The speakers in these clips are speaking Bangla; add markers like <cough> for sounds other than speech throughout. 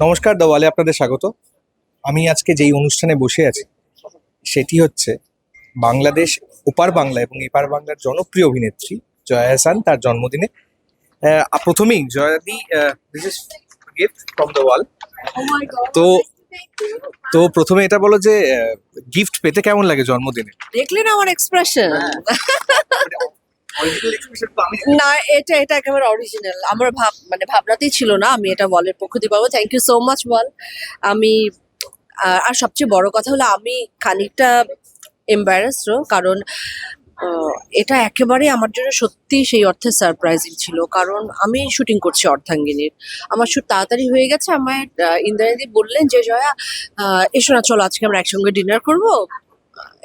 নমস্কার দাওয়ালে আপনাদের স্বাগত। আমি আজকে যেই অনুষ্ঠানে বসে আছি সেটি হচ্ছে বাংলাদেশ ওপার বাংলা এবং এপার বাংলার জনপ্রিয় অভিনেত্রী জয়া হাসান তার জন্মদিনে। প্রথমেই জয়াদি this is gift from the wall তো তো প্রথমে এটা বলো যে গিফট পেতে কেমন লাগে জন্মদিনে? দেখলেন আমার এক্সপ্রেশন <laughs> আমি না এটা এটা একেবারে অরিজিনাল আমার ভাব মানে ভাবনাতেই ছিল না আমি এটা বলের পক্ষ দিয়ে পাবো। থ্যাংক ইউ সো মাচ বল আমি আর সবচেয়ে বড় কথা হলো আমি খানিকটা এম্বারাসড কারণ এটা একেবারে আমার জন্য সত্যি সেই অর্থে সারপ্রাইজিং ছিল। কারণ আমি শুটিং করছি অর্ধাঙ্গিনীর। আমার শুট তাড়াতাড়ি হয়ে গেছে আমার ইন্দ্রাণীদি বললেন যে, জয়া এসো না, চলো, আজকে আমরা একসঙ্গে ডিনার করব।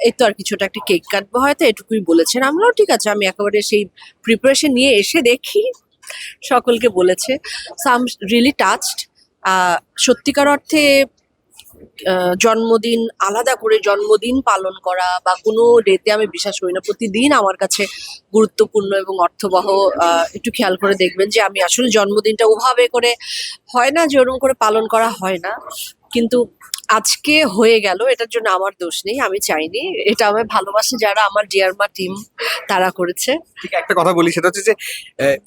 এই তো আর কিছুটা একটা কেক কাটবো হয়তো, এটুকুই বলেছেন। আমরাও ঠিক আছে, আমি একেবারে সেই প্রিপারেশন নিয়ে এসে দেখি, সকলকে বলেছে। সো আম রিয়েলি টাচড সত্যিকার অর্থে জন্মদিন, আলাদা করে জন্মদিন পালন করা বা কোনো ডেতে আমি বিশ্বাস করি না। প্রতিদিন আমার কাছে গুরুত্বপূর্ণ এবং অর্থবহ একটু খেয়াল করে দেখবেন যে আমি আসলে জন্মদিনটা ওভাবে করে হয় না যে ওরকম করে পালন করা হয় না। কিন্তু আজকে হয়ে গেল এটার জন্য আমার দোষ নেই আমি চাইনি। এটা আমার ভালোবাসে যারা আমার ডিয়ারমা টিম তারা করেছে। ঠিক একটা কথা বলি সেটা হচ্ছে যে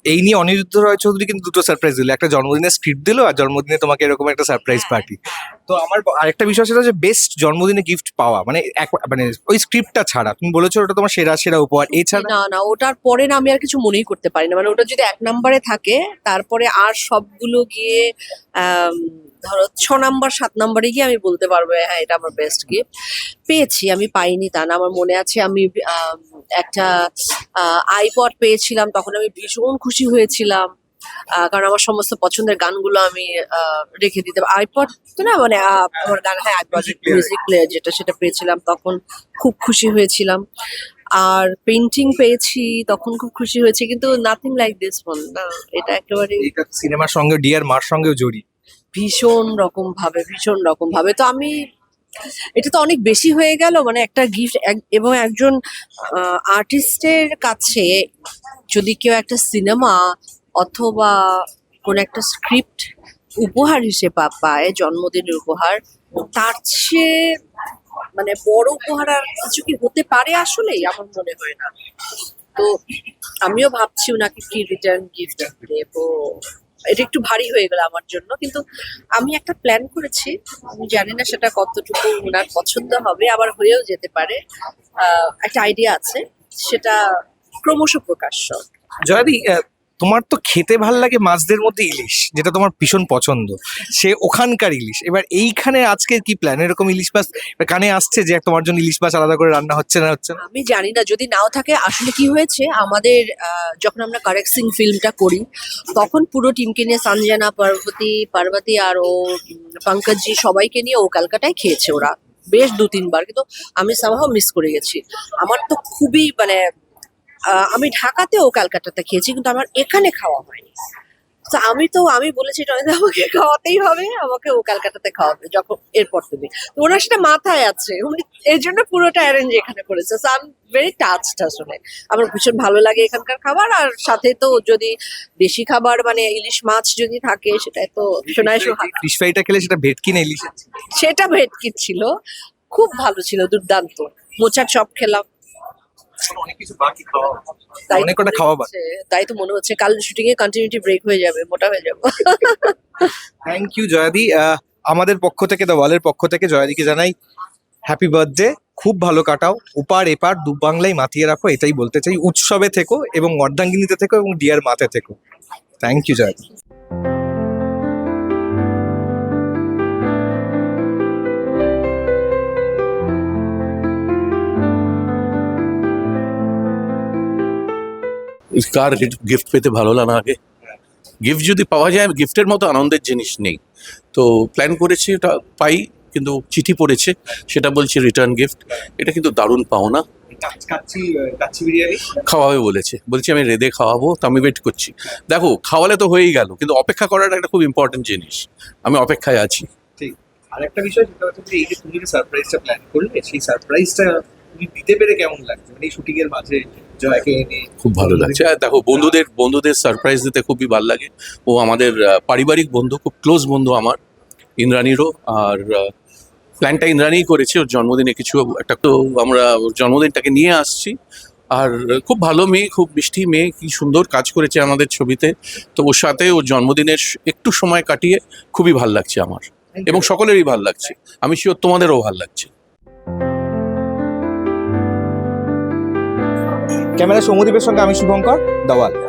এই নিয়ে অনিরুদ্ধ রয় চৌধুরী কিন্তু দুটো সারপ্রাইজ দিল। একটা জন্মদিনের স্ক্রিপ্ট দিল আর জন্মদিনে তোমাকে এরকম একটা সারপ্রাইজ পার্টি তো আমার আরেকটা বিষয় সেটা হচ্ছে বেস্ট জন্মদিনে গিফট পাওয়া। মানে এক- মানে ওই স্ক্রিপ্টটা ছাড়া। তুমি বলেছ ওটা তোমার সেরা সেরা উপহার। এছাড়া না না ওটার পরে না আমি আর কিছু মনেই করতে পারি না। মানে ওটা যদি এক নম্বরে থাকে তারপরে আর সবগুলো গিয়ে আম, ধরো ছ নাম্বার সাত নাম্বারে গিয়ে আমি বলতে পারব হ্যাঁ এটা আমার বেস্ট গিফট পেয়েছি আমি পাইনি তা না। আমার মনে আছে আমি একটা আইপড পেয়েছিলাম তখন আমি ভীষণ খুশি হয়েছিলাম। কারণ আমার সমস্ত পছন্দের গানগুলো আমি রেখে দিতে আইপড তো না মানে আমার গান হ্যাঁ আইপড মিউজিক প্লেয়ার যেটা সেটা পেয়েছিলাম তখন খুব খুশি হয়েছিলাম। আর পেন্টিং পেয়েছি তখন খুব খুশি হয়েছে কিন্তু নাথিং লাইক দিস ওয়ান না এটা একেবারে সিনেমার সঙ্গে ডিয়ার মার সঙ্গেও জড়ি ভীষণ রকম ভাবে ভীষণ রকম ভাবে তো আমি, এটা তো অনেক বেশি হয়ে গেল মানে একটা গিফট এবং একজন আর্টিস্টের কাছে যদি কেউ একটা সিনেমা অথবা কোন একটা স্ক্রিপ্ট উপহার হিসেবে পায়, জন্মদিনের উপহার, তার চেয়ে মানে বড় উপহার আর কিছু কি হতে পারে আসলেই? আমার মনে হয় না। তো আমিও ভাবছি ওনাকে কি রিটার্ন গিফট দেবো। এটা একটু ভারী হয়ে গেল আমার জন্য। কিন্তু আমি একটা প্ল্যান করেছি, আমি জানি না সেটা কতটুকু ওনার পছন্দ হবে, আবার হয়েও যেতে পারে। একটা আইডিয়া আছে, সেটা ক্রমশ প্রকাশ্য। জয়াদি তোমার তো খেতে ভালো লাগে মাছদের মধ্যে ইলিশ, যেটা তোমার ভীষণ পছন্দ। সে ওখানকার ইলিশ। এবার এইখানে আজকে কি প্ল্যান এরকম ইলিশ মাছ কানে আসছে যে তোমার জন্য ইলিশ মাছ আলাদা করে রান্না হচ্ছে না হচ্ছে আমি জানি না, যদি নাও থাকে, আসলে কি হয়েছে, আমাদের যখন আমরা কারেক্সিং ফিল্মটা করি, তখন পুরো টিমকে নিয়ে সঞ্জনা পার্বতী পার্বতী আর ও পঙ্কজজি সবাইকে নিয়ে ও ক্যালকাটায় খেয়েছে ওরা। বেশ দু তিনবার কিন্তু আমি সামহাও মিস করে গেছি। আমার তো খুবই মানে আমি ঢাকাতেও ক্যালকাটাতে খেয়েছি কিন্তু আমার এখানে খাওয়া হয়নি। তো আমি তো আমি বলেছি টনিদা আমাকে খাওয়াতেই হবে আমাকে ও ক্যালকাটাতে খাওয়াবে যখন এরপর তুমি। তো ওনার সেটা মাথায় আছে উনি এর জন্য পুরোটা অ্যারেঞ্জ এখানে করেছে। So I am very touched আসলে। আমার ভীষণ ভালো লাগে এখানকার খাবার আর সাথে তো যদি দেশি খাবার মানে ইলিশ মাছ যদি থাকে সেটা তো সোনায় সোহাগ ফিশ ফ্রাইটা খেলে সেটা ভেটকি না ইলিশ? সেটা ভেটকি ছিল। খুব ভালো ছিল দুর্দান্ত। মোচার চপ খেলাম। অনেক তাই তো কটা মনে খাওয়া হচ্ছে- তাই তো মনে হচ্ছে কাল শুটিং এ কন্টিনিউটি ব্রেক হয়ে যাবে মোটা হয়ে যাব। Thank you জয়াদি। আহ, আমাদের পক্ষ থেকে দ্য ওয়ালের পক্ষ থেকে জয়াদিকে জানাই হ্যাপি বার্থডে খুব ভালো কাটাও উপার এপার দু বাংলায় মাতিয়ে রাখো এটাই বলতে চাই। উৎসবে থেকো এবং অর্ধাঙ্গিনীতে থেকো এবং ডিয়ার মাতে থেকো। থ্যাংক ইউ জয়াদি। কার গিফট পেতে ভালো লাগে না আগে। গিফট যদি পাওয়া যায় গিফটের মতো আনন্দের জিনিস নেই। তো প্ল্যান করেছি ওটা পাই কিন্তু চিঠি পড়েছে সেটা বলছে রিটার্ন গিফট এটা কিন্তু দারুণ পাওনা। কাচ্চি কাচ্চি খাওয়াবে বলেছে। বলছি আমি রেদে খাওয়াবো তো আমি ওয়েট করছি। দেখো খাওয়ালে তো হয়েই গেল কিন্তু অপেক্ষা করাটা একটা খুব ইম্পর্টেন্ট জিনিস। আমি অপেক্ষায় আছি। ঠিক। আর একটা বিষয় যেটা হচ্ছে এই যে তুমি যে সারপ্রাইজটা প্ল্যান করলে সেই সারপ্রাইজটা দিতে পেরে কেমন লাগছে? মানে এই শুটিং এর মাঝে জয়কে এনে খুব ভালো লাগছে। দেখো বন্ধুদের বন্ধুদের সারপ্রাইজ দিতে খুবই ভালো লাগে। ও আমাদের পারিবারিক বন্ধু খুব ক্লোজ বন্ধু আমার ইন্দ্রাণীরও। আর প্ল্যানটা ইন্দ্রাণীই করেছে ওর জন্মদিনে কিছু একটা। তো আমরা ওর জন্মদিনটাকে নিয়ে আসছি। আর খুব ভালো মেয়ে খুব মিষ্টি মেয়ে কি সুন্দর কাজ করেছে আমাদের ছবিতে। তো ওর সাথে ওর জন্মদিনের একটু সময় কাটিয়ে খুবই ভালো লাগছে আমার। এবং সকলেরই ভালো লাগছে। আমি শিওর তোমাদেরও ভালো লাগছে। ক্যামেরা সৌমদীপের সঙ্গে আমি শুভঙ্কর দাওয়াল।